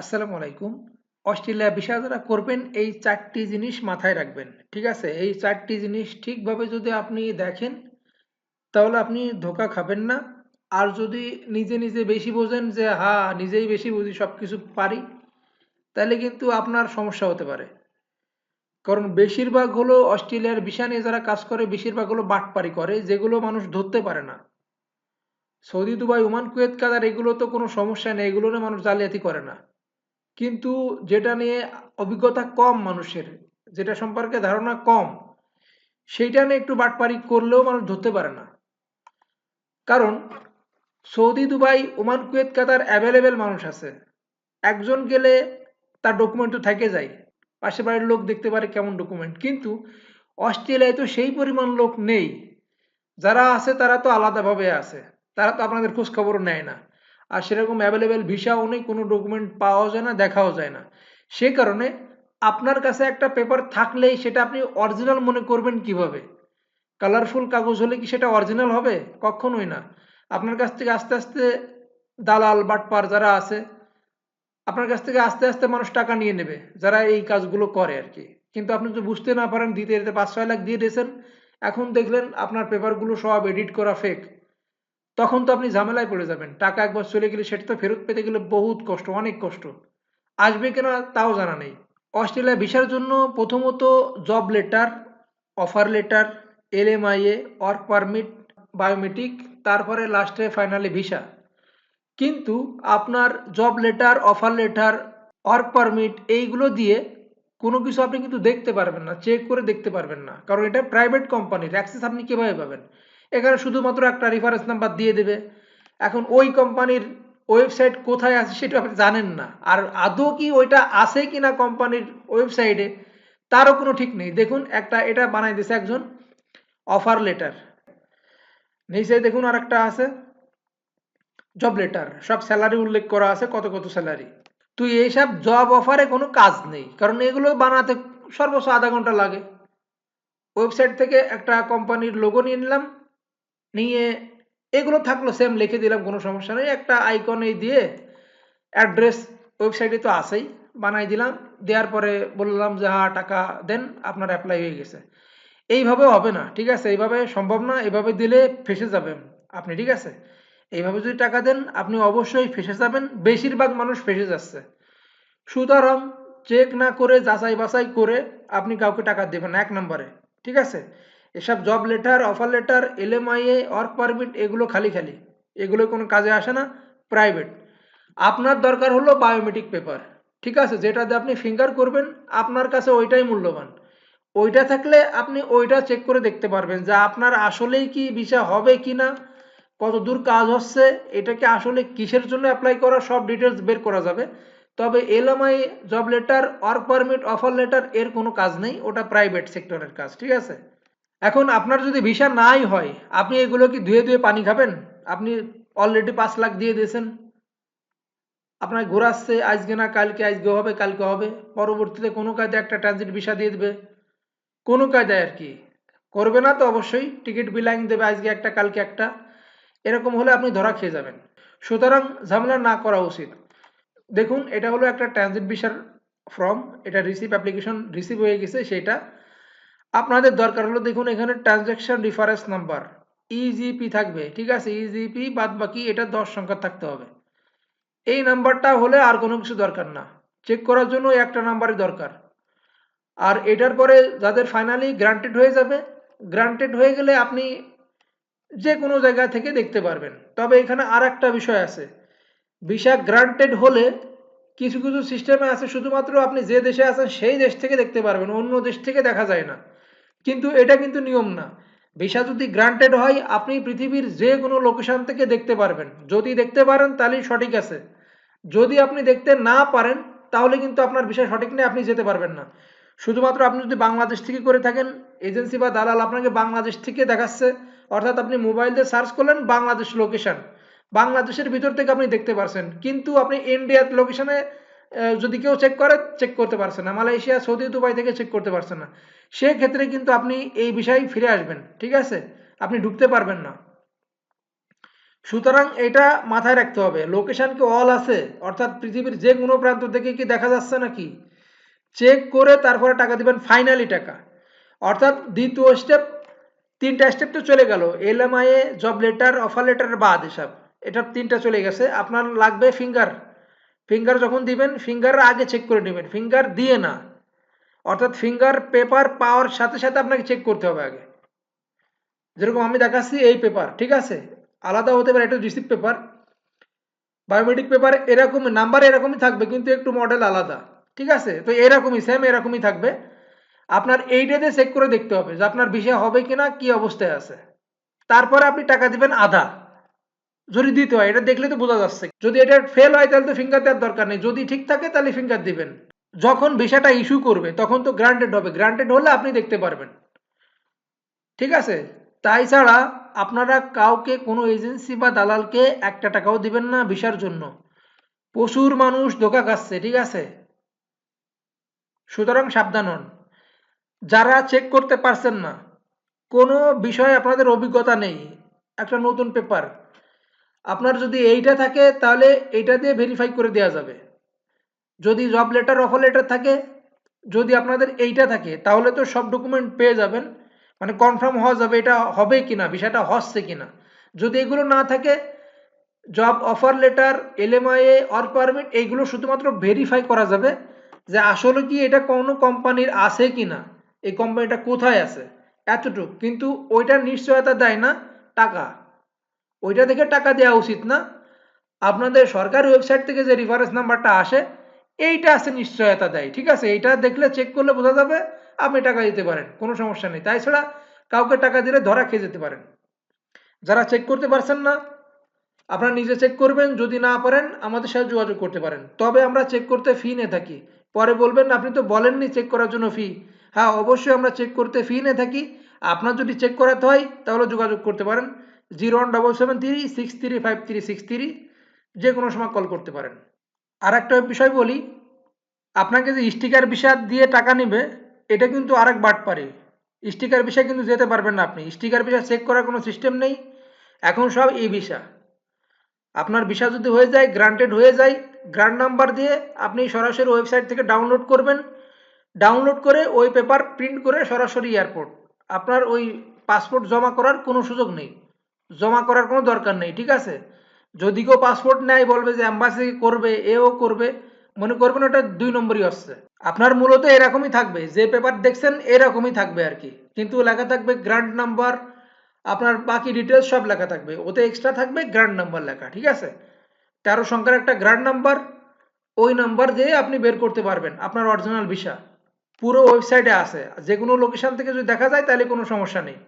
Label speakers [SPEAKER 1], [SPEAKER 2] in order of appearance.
[SPEAKER 1] আসসালামু আলাইকুম। Australia visa যারা করবেন, এই চারটি জিনিস মাথায় রাখবেন, ঠিক আছে? এই চারটি জিনিস ঠিকভাবে যদি আপনি দেখেন, তাহলে আপনি ধোকা খাবেন না। আর যদি নিজে নিজে বেশি বোঝেন যে হ্যাঁ নিজেই বেশি বুঝি সব কিছু পারি, তাহলে কিন্তু আপনার সমস্যা হতে পারে। কারণ বেশিরভাগ হলো অস্ট্রেলিয়ার ভিসা নিয়ে যারা কাজ করে, বেশিরভাগ হলো বাটপারি করে, যেগুলো মানুষ ধরতে পারে না। Saudi, Dubai, Oman, Kuwait, Qatar, এগুলো তো কোনো সমস্যা নেই এগুলো মানুষ জালিয়াতি করে না। কিন্তু যেটা নিয়ে অভিজ্ঞতা কম মানুষের, যেটা সম্পর্কে ধারণা কম, সেইটা নিয়ে একটু বাটপারি করলেও মানুষ ধরতে পারে না। কারণ Saudi, Dubai, Oman, Kuwait, Qatar available মানুষ আছে। একজন গেলে তার ডকুমেন্ট তো থেকে যায়। পাশে বাড়ির লোক দেখতে পারে কেমন ডকুমেন্ট কিন্তু অস্ট্রেলিয়ায় তো সেই পরিমাণ লোক নেই। যারা আছে তারা তো আলাদাভাবে আছে। তারা তো আপনাদের খোঁজ খবরও নেয় না। আর সেরকম অ্যাভেলেবেল ভিসাও নেই, কোনো ডকুমেন্ট পাওয়াও যায় না, দেখাও যায় না। সে কারণে আপনার কাছে একটা পেপার থাকলেই সেটা আপনি অরিজিনাল মনে করবেন কীভাবে? কালারফুল কাগজ হলে কি সেটা অরিজিনাল হবে? কখনোই না। আপনার কাছ থেকে আস্তে আস্তে দালাল, বাটপার যারা আছে, আপনার কাছ থেকে আস্তে আস্তে মানুষ টাকা নিয়ে নেবে, যারা এই কাজগুলো করে আর কি। কিন্তু আপনি যদি বুঝতে না পারেন, দিতে দিতে পাঁচ ছয় লাখ দিয়ে দিয়েছেন। এখন দেখলেন আপনার পেপারগুলো সব এডিট করা ফেক তখন তো আপনি ঝামেলায় পড়ে যাবেন। টাকা একবার চলে গেলে সেটা তো ফেরত পেতে গেলে বহুত কষ্ট, অনেক কষ্ট। আসবে কিনা তাও জানা নেই। অস্ট্রেলিয়া ভিসার জন্য প্রথমত job letter, offer letter L M LMIA, work permit, biometric, তারপরে লাস্টে ফাইনালি ভিসা। কিন্তু আপনার job letter, offer letter, work permit এইগুলো দিয়ে কোনো কিছু আপনি কিন্তু দেখতে পারবেন না, চেক করে দেখতে পারবেন না। কারণ এটা প্রাইভেট কোম্পানির, অ্যাক্সেস আপনি কীভাবে পাবেন? এখানে শুধুমাত্র একটা রেফারেন্স নাম্বার দিয়ে দেবে। এখন ওই কোম্পানির ওয়েবসাইট কোথায় আছে সেটা আপনি জানেন না। আর আদৌ কি ওইটা আছে কি না কোম্পানির ওয়েবসাইটে তারও কোনো ঠিক নেই। দেখুন, একটা এটা বানাই দিছে একজন অফার লেটার নিচে দেখুন আর একটা আছে জব লেটার সব স্যালারি উল্লেখ করা আছে, কত কত স্যালারি তুই এইসব জব অফারে কোনো কাজ নেই, কারণ এগুলো বানাতে সর্বোচ্চ আধা ঘণ্টা লাগে। ওয়েবসাইট থেকে একটা কোম্পানির লোগো নিয়ে নিলাম নিয়ে এগুলো থাকল সেম লিখে দিলাম, কোনো সমস্যা নেই। একটা আইকন এই দিয়ে অ্যাড্রেস ওয়েবসাইটে তো আসেই বানাই দিলাম। দেওয়ার পরে বললাম যে হ্যাঁ টাকা দেন, আপনার অ্যাপ্লাই হয়ে গেছে। এইভাবে হবে না, ঠিক আছে? এইভাবে সম্ভব না, এইভাবে দিলে ফেসে যাবেন আপনি, ঠিক আছে? এইভাবে যদি টাকা দেন, আপনি অবশ্যই ফেসে যাবেন। বেশিরভাগ মানুষ ফেসে যাচ্ছে। সুতরাং চেক না করে যাচাই বাছাই করে আপনি কাউকে টাকা দেবেন এক নম্বরে, ঠিক আছে? এসব job letter offer letter LMIA work permit এগুলো খালি খালি। এগুলো কোনো কাজে আসে না প্রাইভেট আপনার দরকার হলো বায়োমেট্রিক পেপার ঠিক আছে? যেটাতে আপনি ফিঙ্গার করবেন, আপনার কাছে ওইটাই মূল্যবান। ওইটা থাকলে আপনি ওইটা চেক করে দেখতে পারবেন যে আপনার আসলেই কি ভিসা হবে কি না কত দূর কাজ হচ্ছে, এটাকে আসলে কিসের জন্য অ্যাপ্লাই করা, সব ডিটেলস বের করা যাবে। তবে LMI job letter work permit offer letter এর কোনো কাজ নেই, ওটা প্রাইভেট সেক্টরের কাজ, ঠিক আছে? এখন আপনার যদি ভিসা নাই হয়, আপনি এগুলো কি ধুয়ে ধুয়ে পানি খাবেন? আপনি অলরেডি পাঁচ লাখ দিয়ে দিয়েছেন। আপনার ঘোরাচ্ছে আজকে না কালকে, আজকে হবে, কালকে হবে। পরবর্তীতে কোনো কাজে একটা ট্রানজিট ভিসা দিয়ে দেবে। কোনো কায়দায় আর কি। করবে না তো অবশ্যই টিকিট বিলাইন দেবে আজকে একটা, কালকে একটা। এরকম হলে আপনি ধরা খেয়ে যাবেন। সুতরাং ঝামেলা না করা উচিত। দেখুন, এটা হলো একটা ট্রানজিট ভিসার ফর্ম এটা রিসিভ অ্যাপ্লিকেশন রিসিভ হয়ে গেছে, সেটা আপনাদের দরকার হলো দেখুন, এখানে ট্রানজ্যাকশন রেফারেন্স নাম্বার ইজিপি থাকবে, ঠিক আছে? ইজিপি বাদ বাকি, এটা দশ সংখ্যা থাকতে হবে। এই নাম্বারটা হলে আর কোনো কিছু দরকার না। চেক করার জন্য একটা নাম্বারই দরকার। আর এটার পরে যাদের ফাইনালি গ্রান্টেড হয়ে যাবে গ্রান্টেড হয়ে গেলে আপনি যে কোনো জায়গা থেকে দেখতে পারবেন। তবে এখানে আর একটা বিষয় আছে। ভিসা গ্রান্টেড হলে কিছু কিছু সিস্টেমে আছে, শুধুমাত্র আপনি যে দেশে আছেন, সেই দেশ থেকে দেখতে পারবেন, অন্য দেশ থেকে দেখা যায় না। কিন্তু এটা কিন্তু নিয়ম না। ভিসা যদি গ্রান্টেড হয়, আপনি পৃথিবীর যে কোনো লোকেশন থেকে দেখতে পারবেন। যদি দেখতে পারেন, তাহলেই সঠিক আছে। যদি আপনি দেখতে না পারেন, তাহলে কিন্তু আপনার বিষয় সঠিক নেই, আপনি যেতে পারবেন না। শুধুমাত্র আপনি যদি বাংলাদেশ থেকে করে থাকেন, এজেন্সি বা দালাল আপনাকে বাংলাদেশ থেকে দেখাচ্ছে, অর্থাৎ আপনি মোবাইল দিয়ে সার্চ করলেন বাংলাদেশ লোকেশন বাংলাদেশের ভিতর থেকে আপনি দেখতে পারছেন। কিন্তু আপনি ইন্ডিয়ার লোকেশনে যদি কেউ চেক করে চেক করতে পারছে না। মালয়েশিয়া, সৌদি, দুবাই থেকে চেক করতে পারছে না। সেক্ষেত্রে কিন্তু আপনি এই বিষয়ে ফিরে আসবেন, ঠিক আছে? আপনি ঢুকতে পারবেন না। সুতরাং এটা মাথায় রাখতে হবে। লোকেশন কি অল আছে? অর্থাৎ পৃথিবীর যে কোনো প্রান্ত থেকে কি দেখা যাচ্ছে নাকি? চেক করে তারপরে টাকা দিবেন ফাইনালি টাকা। অর্থাৎ দ্বিতীয় স্টেপ তিনটা স্টেপ তো চলে গেল। LMIA job letter offer letter বাদ এসব। এটা তিনটা চলে গেছে। আপনার লাগবে ফিঙ্গার ফিঙ্গার যখন দিবেন ফিঙ্গার আগে চেক করে নেবেন। ফিঙ্গার দিয়ে না। অর্থাৎ ফিঙ্গার পেপার পাওয়ার সাথে সাথে আপনাকে চেক করতে হবে আগে। যেরকম আমি দেখাচ্ছি এই পেপার ঠিক আছে? আলাদা হতে পারে, এটা রিসিপ্ট পেপার বায়োমেট্রিক পেপার এরকম নাম্বার এরকমই থাকবে, কিন্তু একটু মডেল আলাদা। ঠিক আছে? তো এরকমই সেম এরকমই থাকবে। আপনার এইটাতে চেক করে দেখতে হবে যে আপনার বিষয় হবে কিনা, কি অবস্থায় আছে। তারপরে আপনি টাকা দিবেন আধা। যদি দিতে হয়, এটা দেখলে তো বোঝা যাচ্ছে। যদি এটা ফেল হয়, তাহলে তো ফিঙ্গার দেওয়ার দরকার নেই। যদি ঠিক থাকে, তাহলে ফিঙ্গার দিবেন। যখন ভিসাটা ইস্যু করবে, তখন তো গ্রান্টেড হবে। গ্রান্টেড হলে আপনি দেখতে পারবেন। ঠিক আছে? তাই ছাড়া আপনারা কাউকে, কোনো এজেন্সি বা দালালকে একটা টাকাও দিবেন না ভিসার জন্য। প্রচুর মানুষ ধোকা খাচ্ছে, ঠিক আছে? সুতরাং সাবধান হন। যারা চেক করতে পারছেন না, কোনো বিষয়ে আপনাদের অভিজ্ঞতা নেই। একটা নতুন পেপার আপনার যদি এইটা থাকে, তাহলে এইটা দিয়ে ভেরিফাই করে দেওয়া যাবে। যদি জব লেটার অফার লেটার থাকে, যদি আপনাদের এইটা থাকে, তাহলে তো সব ডকুমেন্ট পেয়ে যাবেন। মানে কনফার্ম হওয়া যাবে এটা হবে কিনা, বিষয়টা হচ্ছে কিনা। যদি এগুলো না থাকে job offer letter LMIA or permit এইগুলো শুধুমাত্র ভেরিফাই করা যাবে যে আসলে কি এটা কোনো কোম্পানির আছে কিনা, এই কোম্পানিটা কোথায় আছে, এতটুক। কিন্তু ওইটার নিশ্চয়তা দেয় না টাকা। ওইটা দেখে টাকা দেওয়া উচিত না। আপনাদের সরকারি ওয়েবসাইট থেকে যে রেফারেন্স নাম্বারটা আসে, এইটা আছে নিশ্চয়তা দেয়, ঠিক আছে? এইটা দেখলে চেক করলে বোঝা যাবে আপনি টাকা দিতে পারেন, কোনো সমস্যা নেই। তাই ছাড়া কাউকে টাকা দিলে ধরা খেয়ে যেতে পারেন। যারা চেক করতে পারছেন না, আপনারা নিজে চেক করবেন, যদি না পারেন আমাদের সাথে যোগাযোগ করতে পারেন। তবে আমরা চেক করতে ফি নিয়ে থাকি। পরে বলবেন, আপনি তো বলেননি চেক করার জন্য ফি হ্যাঁ অবশ্যই আমরা চেক করতে ফি নিয়ে থাকি। আপনার যদি চেক করাতে হয়, তাহলে যোগাযোগ করতে পারেন। Zero one double seven three six three five three six three যে কোনো সময় কল করতে পারেন। আর একটা বিষয় বলি, আপনাকে যে স্টিকার বিষয় দিয়ে টাকা নেবে, এটা কিন্তু আরেক বাট পারে। স্টিকার বিষয় কিন্তু যেতে পারবেন না আপনি। স্টিকার বিষয় চেক করার কোনো সিস্টেম নেই। এখন সব ই ভিসা আপনার ভিসা যদি হয়ে যায় গ্রান্টেড হয়ে যায় গ্রান্ট নাম্বার দিয়ে আপনি সরাসরি ওয়েবসাইট থেকে ডাউনলোড করবেন। ডাউনলোড করে ওই পেপার প্রিন্ট করে সরাসরি এয়ারপোর্ট আপনার ওই পাসপোর্ট জমা করার কোনো সুযোগ নেই। জমা করার কোনো দরকার নেই, ঠিক আছে? যদি কেউ পাসপোর্ট নেয়, বলবে যে অ্যাম্বাসি করবে, এও করবে, মনে করবেন ওটা দুই নম্বরই আসছে আপনার মূলত এরকমই থাকবে, যে পেপার দেখছেন এরকমই থাকবে আর কি। কিন্তু লেখা থাকবে গ্রান্ট নাম্বার আপনার বাকি ডিটেলস সব লেখা থাকবে। ওতে এক্সট্রা থাকবে গ্রান্ট নাম্বার লেখা, ঠিক আছে? তেরো সংখ্যার একটা গ্রান্ট নাম্বার ওই নাম্বার দিয়ে আপনি বের করতে পারবেন, আপনার অরিজিনাল ভিসা পুরো ওয়েবসাইটে আছে যে কোনো লোকেশন থেকে যদি দেখা যায়, তাহলে কোনো সমস্যা নেই।